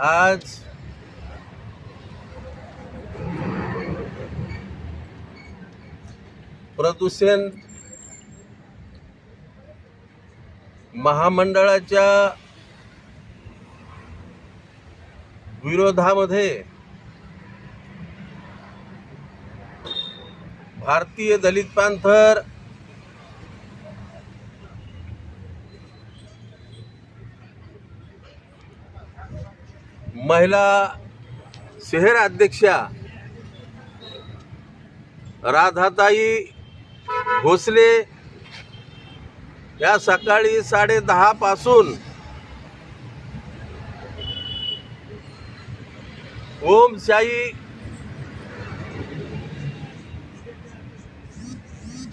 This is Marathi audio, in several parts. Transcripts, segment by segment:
आज प्रदूषण महामंडळाच्या विरोधामध्ये भारतीय दलित पांथर महिला शहर अध्यक्षा राधाताई भोसले या सकाळी साडे दहा पासून ओमशाही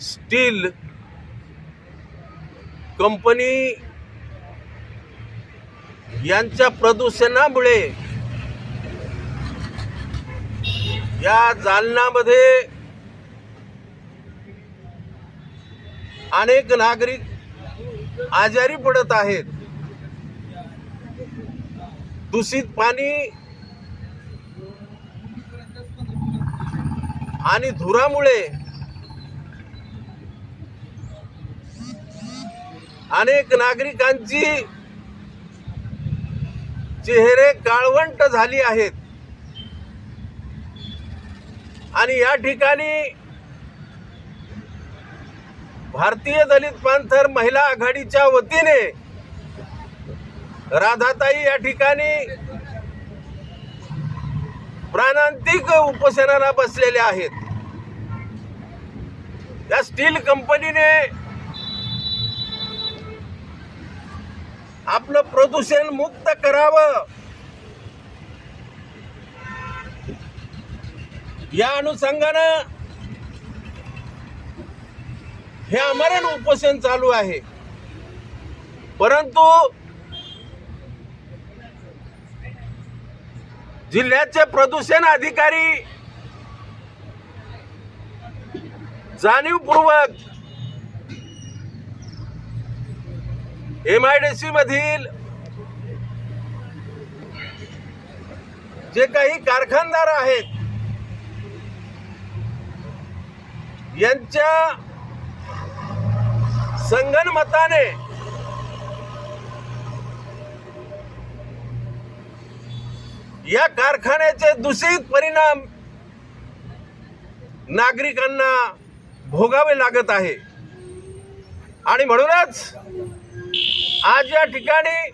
स्टील कंपनी यांच्या प्रदूषणामुळे या जालनामध्ये अनेक नागरिक आजारी पडत आहेत. दूषित पाणी आणि धुरामुळे अनेक नागरिकांची चेहरे काळवंट झाली आहेत. आणि या ठिकाणी भारतीय दलित पांथर महिला आघाडीच्या वतीने राधाताई या ठिकाणी प्राणांतिक उपोषणाला बसलेल्या आहेत. या स्टील कंपनीने आपलं प्रदूषण मुक्त करावं. या अनुषंगानं हे आमरण उपोषण चालू आहे. परंतु जिल्ह्याचे प्रदूषण अधिकारी जाणीवपूर्वक एम आय डी सी मधील जे काही कारखानदार आहेत यांच्या संगणमताने या कारखान्याचे दूषित परिणाम नागरिकांना भोगावे लागत आहे. आणि म्हणूनच आज या ठिकाणी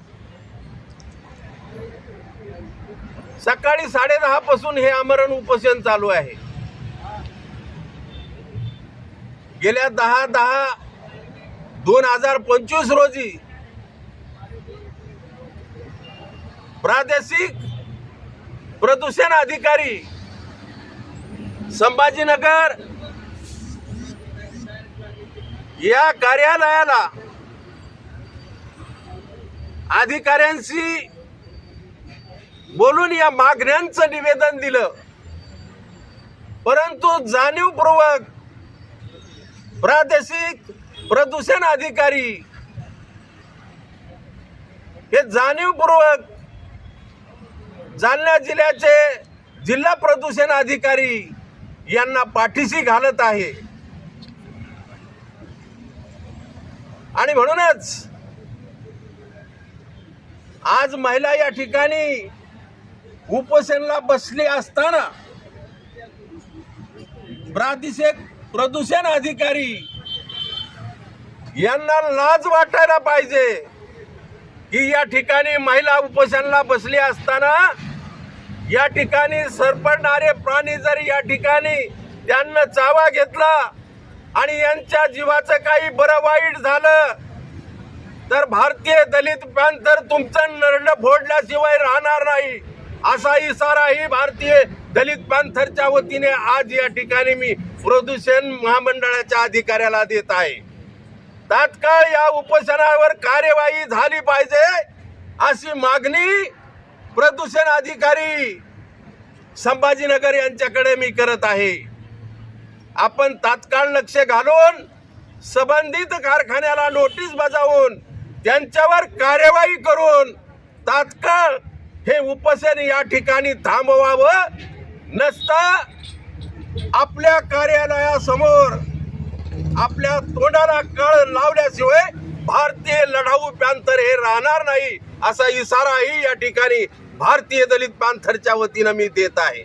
सकाळी साडेदहा पासून हे आमरण उपोषण चालू आहे. गेल्या दहा दहा दोन हजार पंचवीस रोजी प्रादेशिक प्रदूषण अधिकारी संभाजीनगर या कार्यालयाला अधिकाऱ्यांशी बोलून या मागण्यांचं निवेदन दिलं. परंतु जाणीवपूर्वक प्रादेशिक प्रदूषण अधिकारी हे जाणीवपूर्वक जालना जिल्ह्याचे जिल्हा प्रदूषण अधिकारी यांना पाठीशी घालत आहे. आणि म्हणूनच आज महिला या ठिकाणी उपोषणला बसली असताना प्रादेशिक प्रदूषण अधिकारी यांना लाज वाटायला पाहिजे की या ठिकाणी महिला उपोषणला बसली असताना या ठिकाणी सरपडणारे प्राणी जर या ठिकाणी त्यांना चावा घेतला आणि यांच्या जीवाचं काही बरं वाईट झालं तर भारतीय दलित पॅन्थर तुमचं नरड फोडल्याशिवाय राहणार नाही. असा इशाराही भारतीय दलित पॅन्थरच्या वतीने आज या ठिकाणी मी प्रदूषण महामंडळाच्या अधिकाऱ्याला देत आहे. तात्काळ या उपोषणावर कार्यवाही झाली पाहिजे अशी मागणी प्रदूषण अधिकारी संभाजीनगर यांच्याकडे मी करत आहे. आपण तात्काळ लक्ष घालून संबंधित कारखान्याला नोटीस बजावून त्यांच्यावर कार्यवाही करून तात्काळ हे उपोषण या ठिकाणी थांबवावं. नसता आपल्या कार्यालयासमोर आपल्या तोंडाला कळ लावल्याशिवाय भारतीय लढाऊ पॅंथर हे राहणार नाही असा इशाराही या ठिकाणी भारतीय दलित पॅंथरच्या वतीनं मी देत आहे.